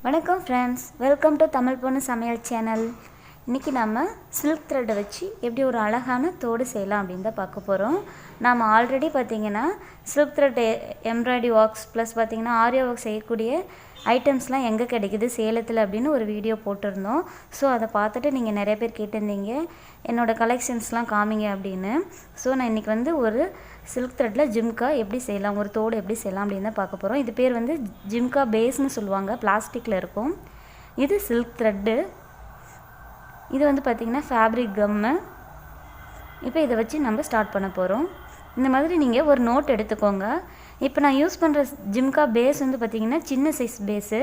வணக்கம் friends welcome to Tamil பொண்ணு சமையல் சேனல் இன்றைக்கி நம்ம சில்க் த்ரெட்டை வச்சு எப்படி ஒரு அழகான தோடு செய்யலாம் அப்படின்னு தான் பார்க்க போகிறோம் நாம் ஆல்ரெடி பார்த்திங்கன்னா silk thread embroidery works plus பார்த்திங்கன்னா ஆரியோ ஒர்க் செய்யக்கூடிய ஐட்டம்ஸ்லாம் எங்கே கிடைக்குது சேலத்தில் அப்படின்னு ஒரு வீடியோ போட்டிருந்தோம். ஸோ அதை பார்த்துட்டு நீங்கள் நிறைய பேர் கேட்டிருந்தீங்க. என்னோடய கலெக்ஷன்ஸ்லாம் காமிங்க அப்படின்னு. ஸோ நான் இன்றைக்கி வந்து ஒரு சில்க் த்ரெட்டில் ஜிம்கா எப்படி செய்யலாம் ஒரு தோடு எப்படி செய்யலாம் அப்படின்னு தான் பார்க்க போகிறோம் இது பேர் வந்து ஜிம்கா பேஸ்னு சொல்லுவாங்க பிளாஸ்டிக்கில் இருக்கும். இது சில்க் த்ரெட்டு இது வந்து பார்த்திங்கன்னா ஃபேப்ரிக் கம்மு இப்போ இதை வச்சு நம்ம ஸ்டார்ட் பண்ண போகிறோம் இந்த மாதிரி நீங்கள் ஒரு நோட் எடுத்துக்கோங்க. இப்போ நான் யூஸ் பண்ணுற ஜிம்கா பேஸ் வந்து பார்த்திங்கன்னா சின்ன சைஸ் பேஸு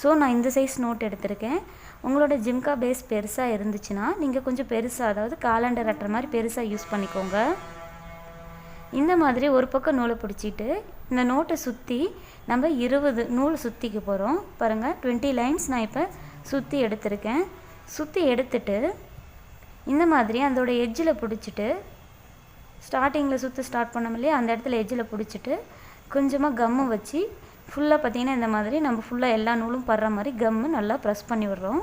ஸோ நான் இந்த சைஸ் நோட் எடுத்திருக்கேன். உங்களோட ஜிம்கா பேஸ் பெருசாக இருந்துச்சுன்னா நீங்கள் கொஞ்சம் பெருசாக அதாவது காலண்டர் அட்டுற மாதிரி பெருசாக யூஸ் பண்ணிக்கோங்க. இந்த மாதிரி ஒரு பக்கம் நூலை பிடிச்சிட்டு இந்த நோட்டை சுற்றி நம்ம இருபது நூல் சுற்றிக்க போகிறோம் பாருங்கள் டுவெண்ட்டி லைன்ஸ் நான் இப்போ சுற்றி எடுத்திருக்கேன். சுற்றி எடுத்துட்டு இந்த மாதிரி அதோட எஜ்ஜில் பிடிச்சிட்டு ஸ்டார்டிங்கில் சுற்ற ஸ்டார்ட் பண்ணோம் இல்லையா? அந்த இடத்துல எஜ்ஜில் பிடிச்சிட்டு கொஞ்சமாக கம்மு வச்சு ஃபுல்லாக பார்த்திங்கன்னா இந்த மாதிரி நம்ம ஃபுல்லாக எல்லா நூலும் படுற மாதிரி கம்மு நல்லா ப்ரெஸ் பண்ணி விடுறோம்.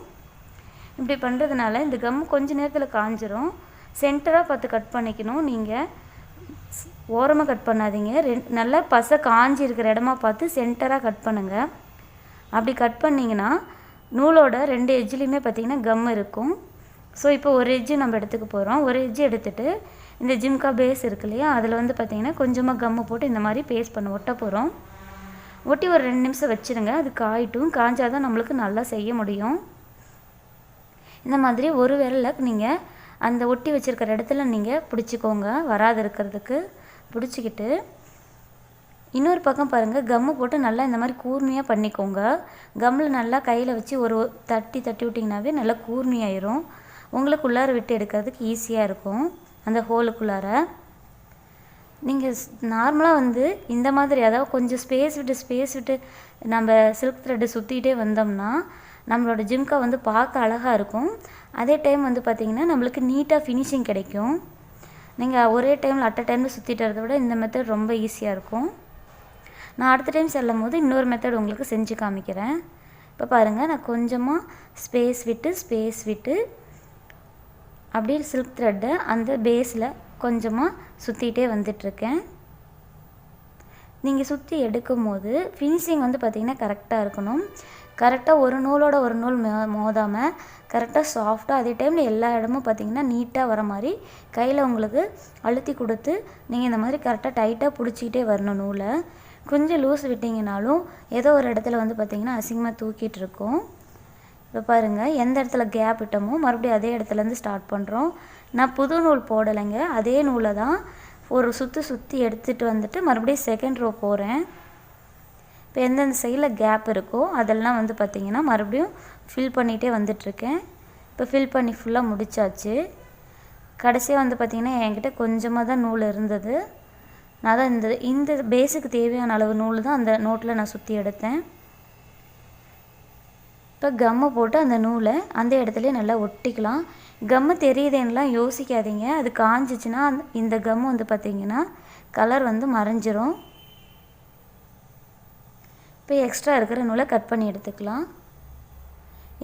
இப்படி பண்ணுறதுனால இந்த கம்மு கொஞ்ச நேரத்தில் காஞ்சிரும். சென்டராக பார்த்து கட் பண்ணிக்கணும். நீங்கள் ஓரமாக கட் பண்ணாதீங்க. ரெண் நல்லா பசை காஞ்சி இருக்கிற இடமா பார்த்து சென்டராக கட் பண்ணுங்கள் அப்படி கட் பண்ணிங்கன்னா நூலோட ரெண்டு எஜ்ஜிலையுமே பார்த்திங்கன்னா கம் இருக்கும். ஸோ இப்போ ஒரு எஜ்ஜு நம்ம எடுத்துக்க போகிறோம் ஒரு எஜ்ஜு எடுத்துகிட்டு இந்த ஜிம்கா பேஸ் இருக்கு இல்லையா? அதில் வந்து பார்த்திங்கன்னா கொஞ்சமாக கம்மு போட்டு இந்த மாதிரி பேஸ்ட் பண்ண ஒட்ட போகிறோம் ஒட்டி ஒரு ரெண்டு நிமிஷம் வச்சுருங்க. அது காயிட்டும் காஞ்சாதான் நம்மளுக்கு நல்லா செய்ய முடியும். இந்த மாதிரி ஒரு விரலில் நீங்கள் அந்த ஒட்டி வச்சுருக்கிற இடத்துல நீங்கள் பிடிச்சிக்கோங்க. வராது இருக்கிறதுக்கு. பிடிச்சிக்கிட்டு இன்னொரு பக்கம் பாருங்கள் கம்மு போட்டு நல்லா இந்த மாதிரி கூர்மையாக பண்ணிக்கோங்க. கம்மில் நல்லா கையில் வச்சு ஒரு தட்டி தட்டி விட்டிங்கனாவே நல்லா கூர்மையாயிரும். உங்களுக்கு உள்ளார விட்டு எடுக்கிறதுக்கு ஈஸியாக இருக்கும் அந்த ஹோலுக்குள்ளார நீங்கள் நார்மலாக வந்து இந்த மாதிரி அதாவது கொஞ்சம் ஸ்பேஸ் விட்டு ஸ்பேஸ் விட்டு நம்ம சில்க் த்ரெட்டு சுற்றிக்கிட்டே வந்தோம்னா நம்மளோட ஜிம்கா வந்து பார்க்க அழகாக இருக்கும். அதே டைம் வந்து பார்த்திங்கன்னா நம்மளுக்கு நீட்டாக ஃபினிஷிங் கிடைக்கும். நீங்கள் ஒரே டைமில் அட் அ டைமில் சுற்றிட்டு வரதை விட இந்த மெத்தட் ரொம்ப ஈஸியாக இருக்கும். நான் அடுத்த டைம் செல்லும் போது இன்னொரு மெத்தட் உங்களுக்கு செஞ்சு காமிக்கிறேன். இப்போ பாருங்கள் நான் கொஞ்சமாக ஸ்பேஸ் விட்டு ஸ்பேஸ் விட்டு அப்படியே சில்க் த்ரெட்டை அந்த பேஸில் கொஞ்சமாக சுற்றிட்டே வந்துட்டுருக்கேன். நீங்கள் சுற்றி எடுக்கும் போது ஃபினிஷிங் வந்து பார்த்திங்கன்னா கரெக்டாக இருக்கணும். கரெக்டாக ஒரு நூலோட ஒரு நூல் மோ மோதாமல் கரெக்டாக சாஃப்டாக அதே டைமில் எல்லா இடமும் பார்த்திங்கன்னா நீட்டாக வர மாதிரி கையில் உங்களுக்கு அழுத்தி கொடுத்து நீங்கள் இந்த மாதிரி கரெக்டாக டைட்டாக பிடிச்சிக்கிட்டே வரணும் நூலை. கொஞ்சம் லூஸ் விட்டிங்கனாலும் ஏதோ ஒரு இடத்துல வந்து பார்த்திங்கன்னா அசிங்கமாக தூக்கிட்டு இருக்கும். இப்போ பாருங்கள் எந்த இடத்துல கேப் விட்டோமோ மறுபடியும் அதே இடத்துலேருந்து ஸ்டார்ட் பண்ணுறோம் நான் புது நூல் போடலைங்க. அதே நூலை தான் ஒரு சுற்றி சுற்றி எடுத்துகிட்டு வந்துட்டு மறுபடியும் செகண்ட் ரோ போகிறேன் இப்போ எந்தெந்த சைடில் கேப் இருக்கோ அதெல்லாம் வந்து பார்த்திங்கன்னா மறுபடியும் ஃபில் பண்ணிகிட்டே வந்துட்ருக்கேன் இப்போ ஃபில் பண்ணி ஃபுல்லாக முடிச்சாச்சு. கடைசியாக வந்து பார்த்திங்கன்னா என்கிட்ட கொஞ்சமாக தான் நூல் இருந்தது. நான் தான் இந்த இந்த பேஸுக்கு தேவையான அளவு நூல் தான் அந்த நோட்டில் நான் சுற்றி எடுத்தேன். இப்போ கம்மை போட்டு அந்த நூலை அந்த இடத்துலையே நல்லா ஒட்டிக்கலாம். கம்மு தெரியுதுன்னெலாம் யோசிக்காதீங்க. அது காஞ்சிச்சுன்னா இந்த கம்மு வந்து பார்த்திங்கன்னா கலர் வந்து மறைஞ்சிரும். இப்போ எக்ஸ்ட்ரா இருக்கிற நூலை கட் பண்ணி எடுத்துக்கலாம்.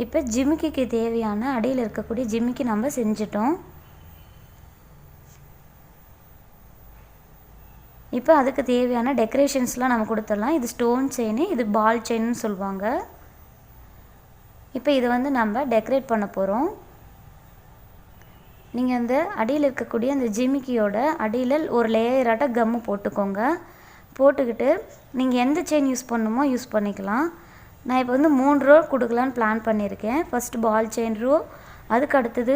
இப்போ ஜிமிக்கிக்கு தேவையான அடியில் இருக்கக்கூடிய ஜிமிக்கி நம்ம செஞ்சிட்டோம். இப்போ அதுக்கு தேவையான டெக்கரேஷன்ஸ்லாம் நம்ம கொடுத்துடலாம். இது ஸ்டோன் செயின் இது பால் செயின்னு சொல்லுவாங்க. இப்போ இதை வந்து நம்ம டெக்கரேட் பண்ண போகிறோம் நீங்கள் அந்த அடியில் இருக்கக்கூடிய அந்த ஜிமிக்கியோட அடியில் ஒரு லேயராட்ட கம்மு போட்டுக்கோங்க. போட்டுக்கிட்டு நீங்கள் எந்த செயின் யூஸ் பண்ணணுமோ யூஸ் பண்ணிக்கலாம். நான் இப்போ வந்து மூணு ரோ கொடுக்கலான்னு பிளான் பண்ணியிருக்கேன். ஃபஸ்ட்டு பால் செயின் ரோ அதுக்கு அடுத்தது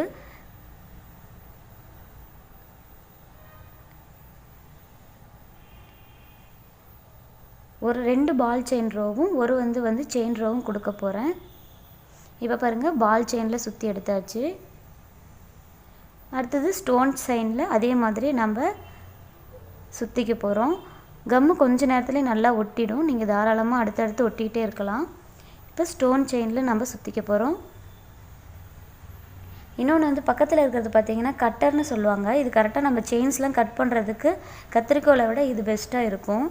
ஒரு ரெண்டு பால் செயின் ரோவும் ஒரு வந்து வந்து செயின் ரோவும் கொடுக்க போகிறேன் இப்போ பாருங்கள் பால் செயினில் சுற்றி எடுத்தாச்சு. அடுத்தது ஸ்டோன் செயினில் அதே மாதிரி நம்ம சுற்றிக்க போகிறோம் கம்மு கொஞ்ச நேரத்துலேயே நல்லா ஒட்டிடும். நீங்கள் தாராளமாக அடுத்தடுத்து ஒட்டிகிட்டே இருக்கலாம். இப்போ ஸ்டோன் செயினில் நம்ம சுற்றிக்க போகிறோம் இன்னொன்று வந்து பக்கத்தில் இருக்கிறது பார்த்தீங்கன்னா கட்டர்னு சொல்லுவாங்க. இது கரெக்டாக நம்ம செயின்ஸ்லாம் கட் பண்ணுறதுக்கு கத்திரிக்கோலை விட இது பெஸ்ட்டாக இருக்கும்.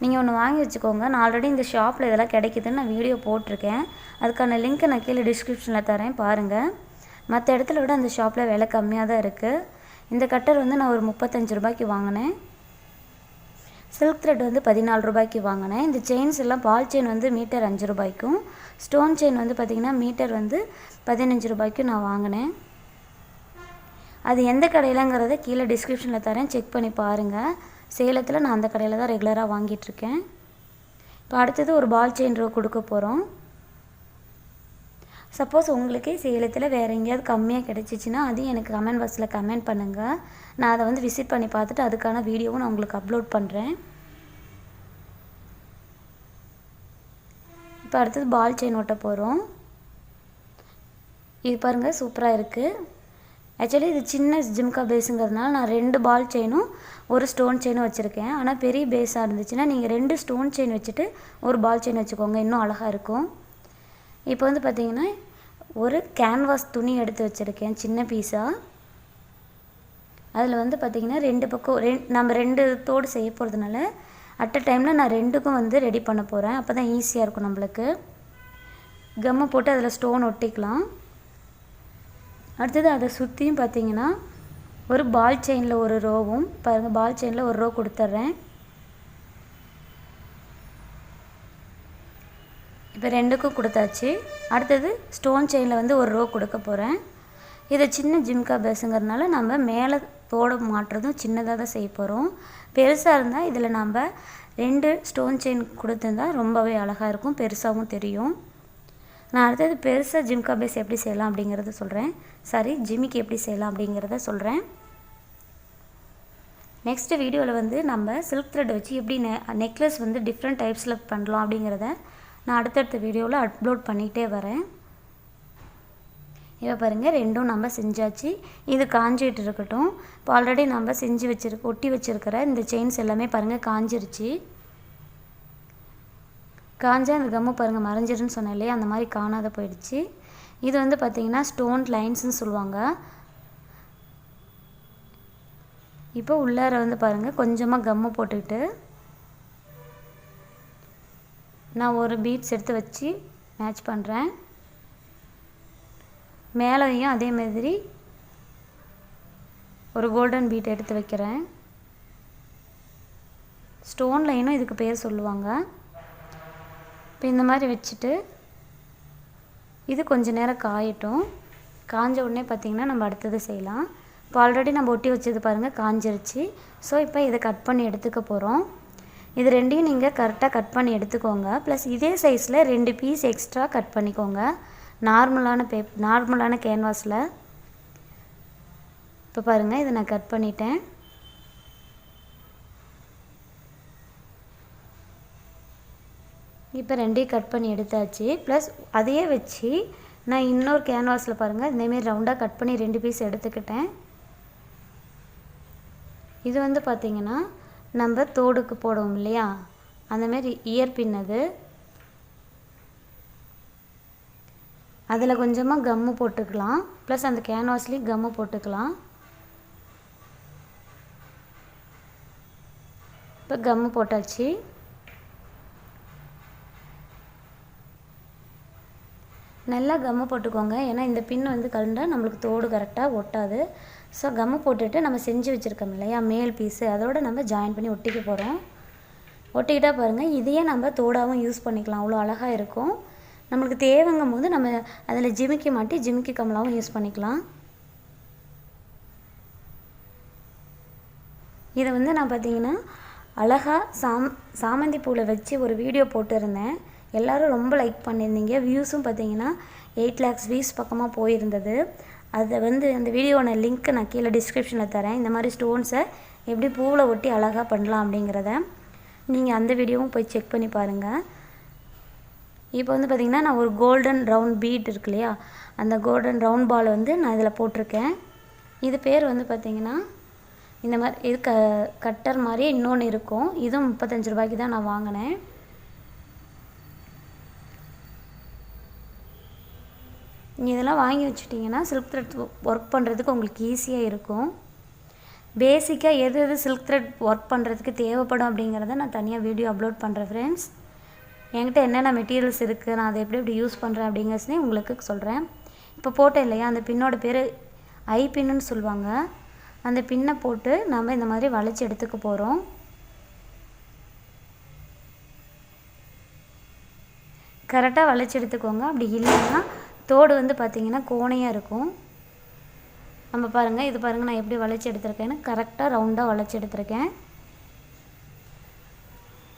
நீங்கள் ஒன்று வாங்கி வச்சுக்கோங்க. நான் ஆல்ரெடி இந்த ஷாப்பில் இதெல்லாம் கிடைக்குதுன்னு நான் வீடியோ போட்டிருக்கேன். அதுக்கான லிங்க்கை நான் கீழே டிஸ்கிரிப்ஷனில் தரேன் பாருங்கள் மற்ற இடத்துல விட அந்த ஷாப்பில் விலை கம்மியாக தான் இருக்குது இந்த கட்டர் வந்து நான் ஒரு முப்பத்தஞ்சு ரூபாய்க்கு வாங்கினேன். சில்க் த்ரெட் வந்து பதினாலு ரூபாய்க்கு வாங்கினேன். இந்த செயின்ஸ் எல்லாம் பால் செயின் வந்து மீட்டர் அஞ்சு ரூபாய்க்கும். ஸ்டோன் செயின் வந்து பார்த்திங்கன்னா மீட்டர் வந்து பதினஞ்சு ரூபாய்க்கும் நான் வாங்கினேன். அது எந்த கடையிலங்கிறத கீழே டிஸ்கிரிப்ஷனில் தரேன். செக் பண்ணி பாருங்கள் சேலத்தில் நான் அந்த கடையில் தான் ரெகுலராக வாங்கிட்டுருக்கேன். இப்போ அடுத்தது ஒரு பால் செயின் ரோ கொடுக்க போகிறோம் சப்போஸ் உங்களுக்கே சேலத்தில் வேறு எங்கேயாவது கம்மியாக கிடச்சிச்சின்னா அதையும் எனக்கு கமெண்ட் பாக்ஸில் கமெண்ட் பண்ணுங்கள் நான் அதை வந்து விசிட் பண்ணி பார்த்துட்டு அதுக்கான வீடியோவும் நான் உங்களுக்கு அப்லோட் பண்ணுறேன் இப்போ அடுத்தது பால் செயின் ஒட்ட போகிறோம் இது பாருங்கள் சூப்பராக இருக்குது ஆக்சுவலி இது சின்ன ஜிம்கா பேஸுங்கிறதுனால நான் ரெண்டு பால் செயினும் ஒரு ஸ்டோன் செயினும் வச்சுருக்கேன். ஆனால் பெரிய பேஸாக இருந்துச்சுன்னா நீங்கள் ரெண்டு ஸ்டோன் செயின் வச்சுட்டு ஒரு பால் செயின் வச்சுக்கோங்க. இன்னும் அழகாக இருக்கும். இப்போ வந்து பார்த்திங்கன்னா ஒரு கேன்வாஸ் துணி எடுத்து வச்சுருக்கேன் சின்ன பீஸாக அதில் வந்து பார்த்திங்கன்னா ரெண்டு பக்கம் ரெண் நம்ம ரெண்டு தோடு செய்ய போகிறதுனால அட் அ டைமில் நான் ரெண்டுக்கும் வந்து ரெடி பண்ண போகிறேன் அப்போ தான் ஈஸியாக இருக்கும் நம்மளுக்கு. கம்மை போட்டு அதில் ஸ்டோன் ஒட்டிக்கலாம். அடுத்தது அதை சுற்றியும் பார்த்தீங்கன்னா ஒரு பால் செயினில் ஒரு ரோவும் பாருங்கள் பால் செயினில் ஒரு ரோ கொடுத்துட்றேன். இப்போ ரெண்டுக்கும் கொடுத்தாச்சு. அடுத்தது ஸ்டோன் செயினில் வந்து ஒரு ரோ கொடுக்க போகிறேன் இதை சின்ன ஜிம்கா பேஸுங்கிறதுனால நம்ம மேலே தோட மாட்டுறதும் சின்னதாக தான் செய்ய போகிறோம் பெருசாக இருந்தால் இதில் நம்ம ரெண்டு ஸ்டோன் செயின் கொடுத்துருந்தா ரொம்பவே அழகாக இருக்கும் பெருசாகவும் தெரியும். நான் அடுத்தது பெருசாக ஜிம்கா பேஸ் எப்படி செய்யலாம் அப்படிங்கிறத சொல்கிறேன் சாரி ஜிமிக்கு எப்படி செய்யலாம் அப்படிங்கிறத சொல்கிறேன் நெக்ஸ்ட் வீடியோவில் வந்து நம்ம சில்க் த்ரெட் வச்சு எப்படி நெ நெக்லஸ் வந்து டிஃப்ரெண்ட் டைப்ஸில் பண்ணலாம் அப்படிங்கிறத நான் அடுத்தடுத்த வீடியோவில் அப்லோட் பண்ணிகிட்டே வரேன். இப்போ பாருங்கள் ரெண்டும் நம்ம செஞ்சாச்சு. இது காஞ்சிட்டு இருக்கட்டும். இப்போ ஆல்ரெடி நம்ம செஞ்சு வச்சுருக்க ஒட்டி வச்சுருக்கிற இந்த செயின்ஸ் எல்லாமே பாருங்கள் காஞ்சிருச்சு. காஞ்சா அந்த கம்மு பாருங்கள் மறைஞ்சிருன்னு சொன்னேன் இல்லையா அந்த மாதிரி காணாத போயிடுச்சு. இது வந்து பார்த்திங்கன்னா ஸ்டோன் லைன்ஸ்னு சொல்லுவாங்க. இப்போ உள்ளார வந்து பாருங்கள் கொஞ்சமாக கம்மு போட்டுக்கிட்டு நான் ஒரு பீட்ஸ் எடுத்து வச்சு மேட்ச் பண்ணுறேன் மேலேயும் அதே மாதிரி ஒரு கோல்டன் பீட் எடுத்து வைக்கிறேன். ஸ்டோன் லைனும் இதுக்கு பேர் சொல்லுவாங்க. இப்போ இந்த மாதிரி வச்சுட்டு இது கொஞ்சம் நேரம் காயட்டும். காஞ்ச உடனே பார்த்திங்கன்னா நம்ம அடுத்தது செய்யலாம். இப்போ ஆல்ரெடி நம்ம ஒட்டி வச்சது பாருங்கள் காஞ்சிருச்சு. ஸோ இப்போ இதை கட் பண்ணி எடுத்துக்க போகிறோம் இது ரெண்டையும் நீங்கள் கரெக்டாக கட் பண்ணி எடுத்துக்கோங்க. ப்ளஸ் இதே சைஸில் ரெண்டு பீஸ் எக்ஸ்ட்ரா கட் பண்ணிக்கோங்க. நார்மலான பேப் நார்மலான கேன்வாஸில் இப்போ பாருங்கள் இதை நான் கட் பண்ணிட்டேன். இப்போ ரெண்டையும் கட் பண்ணி எடுத்தாச்சு. ப்ளஸ் அதையே வச்சு நான் இன்னொரு கேன்வாஸில் பாருங்கள் இந்தமாரி ரவுண்டாக கட் பண்ணி ரெண்டு பீஸ் எடுத்துக்கிட்டேன். இது வந்து பார்த்திங்கன்னா நம்ம தோடுக்கு போடுவோம் இல்லையா? அந்தமாரி இயர் பின்னது அதில் கொஞ்சமாக கம்மு போட்டுக்கலாம். ப்ளஸ் அந்த கேன்வாஸ்லேயும் கம்மு போட்டுக்கலாம். இப்போ கம்மு போட்டாச்சு. நல்லா கம்மு போட்டுக்கோங்க. ஏன்னா இந்த பின் வந்து கலண்டா நம்மளுக்கு தோடு கரெக்டாக ஒட்டாது. ஸோ கம்மு போட்டுட்டு நம்ம செஞ்சு வச்சுருக்கோம் இல்லையா? மேல் பீஸு அதோடு நம்ம ஜாயின் பண்ணி ஒட்டிக்க போகிறோம் ஒட்டிக்கிட்டால் பாருங்கள் இதையே நம்ம தோடாகவும் யூஸ் பண்ணிக்கலாம். அவ்வளோ அழகாக இருக்கும். நம்மளுக்கு தேவைங்கும் போது நம்ம அதில் ஜிமிக்கி மாட்டி ஜிமிக்கி கமலாவும் யூஸ் பண்ணிக்கலாம். இதை வந்து நான் பார்த்தீங்கன்னா அழகாக சாம் சாமந்தி பூவில் வச்சு ஒரு வீடியோ போட்டிருந்தேன். எல்லோரும் ரொம்ப லைக் பண்ணியிருந்தீங்க. வியூஸும் பார்த்தீங்கன்னா எயிட் லேக்ஸ் வியூஸ் பக்கமாக போயிருந்தது. அதை வந்து அந்த வீடியோவோட லிங்க்கு நான் கீழே டிஸ்கிரிப்ஷனில் தரேன். இந்த மாதிரி ஸ்டோன்ஸை எப்படி பூவில் ஒட்டி அழகாக பண்ணலாம் அப்படிங்கிறத நீங்கள் அந்த வீடியோவும் போய் செக் பண்ணி பாருங்கள் இப்போ வந்து பார்த்திங்கன்னா நான் ஒரு கோல்டன் ரவுண்ட் பீட் இருக்கு இல்லையா? அந்த கோல்டன் ரவுண்ட் பால் வந்து நான் இதில் போட்டிருக்கேன். இது பேர் வந்து பார்த்திங்கன்னா இந்த மாதிரி இது க கட்டர் மாதிரி இன்னொன்று இருக்கும். இதுவும் முப்பத்தஞ்சு ரூபாய்க்கு தான் நான் வாங்கினேன். நீங்கள் இதெல்லாம் வாங்கி வச்சுட்டிங்கன்னா சில்க் த்ரெட் ஒர்க் பண்ணுறதுக்கு உங்களுக்கு ஈஸியாக இருக்கும். பேசிக்காக எது எது சில்க் த்ரெட் ஒர்க் பண்ணுறதுக்கு தேவைப்படும் அப்படிங்கிறத நான் தனியாக வீடியோ அப்லோட் பண்ணுறேன் ஃப்ரெண்ட்ஸ் என்கிட்ட என்னென்ன மெட்டீரியல்ஸ் இருக்குது நான் அதை எப்படி எப்படி யூஸ் பண்ணுறேன் அப்படிங்கிறதையும் உங்களுக்கு சொல்கிறேன் இப்போ போட்டேன் இல்லையா? அந்த பின்னோட பேர் ஐ பின்னு சொல்லுவாங்க. அந்த பின்னை போட்டு நம்ம இந்த மாதிரி வளைச்சி எடுத்துக்க போகிறோம் கரெக்டாக வளைச்சி எடுத்துக்கோங்க. அப்படி இல்லைன்னா தோடு வந்து பார்த்திங்கன்னா கோணையாக இருக்கும். நம்ம பாருங்கள் இது பாருங்கள் நான் எப்படி வளைச்சி எடுத்திருக்கேன்னு கரெக்டாக ரவுண்டாக வளைச்சி எடுத்திருக்கேன்.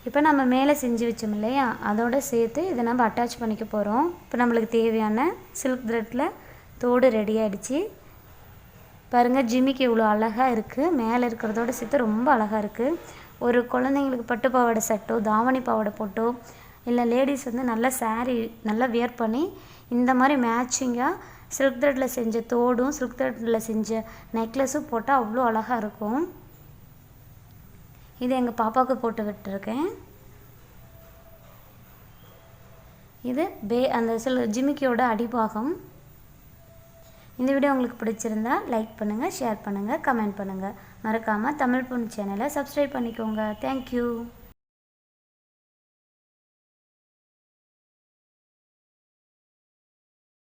இப்போ நம்ம மேலே செஞ்சு வச்சோம் இல்லையா? அதோடு சேர்த்து இதை நம்ம அட்டாச் பண்ணிக்க போகிறோம் இப்போ நம்மளுக்கு தேவையான சில்க் த்ரெட்டில் தோடு ரெடி ஆகிடுச்சு பாருங்கள் ஜிமிக்கு இவ்வளோ அழகாக இருக்குது மேலே இருக்கிறதோட சேர்த்து ரொம்ப அழகாக இருக்குது ஒரு குழந்தைங்களுக்கு பட்டு பாவாடை சட்டோ தாவணி பாவாடை போட்டோ இல்லை லேடிஸ் வந்து நல்லா சாரீ நல்லா வியர் பண்ணி இந்த மாதிரி மேட்சிங்காக சில்க் த்ரெட்டில் செஞ்ச தோடும் சில்க் த்ரெட்டில் செஞ்ச நெக்லஸும் போட்டால் அவ்வளோ அழகாக இருக்கும். இது எங்கள் பாப்பாவுக்கு போட்டு விட்டுருக்கேன். இது பே அந்த சில ஜிமிக்கியோட அடிபாகம். இந்த வீடியோ உங்களுக்கு பிடிச்சிருந்தா லைக் பண்ணுங்கள் ஷேர் பண்ணுங்கள் கமெண்ட் பண்ணுங்கள் மறக்காமல் தமிழ் பொண்ணு சேனலை சப்ஸ்கிரைப் பண்ணிக்கோங்க. தேங்க்யூ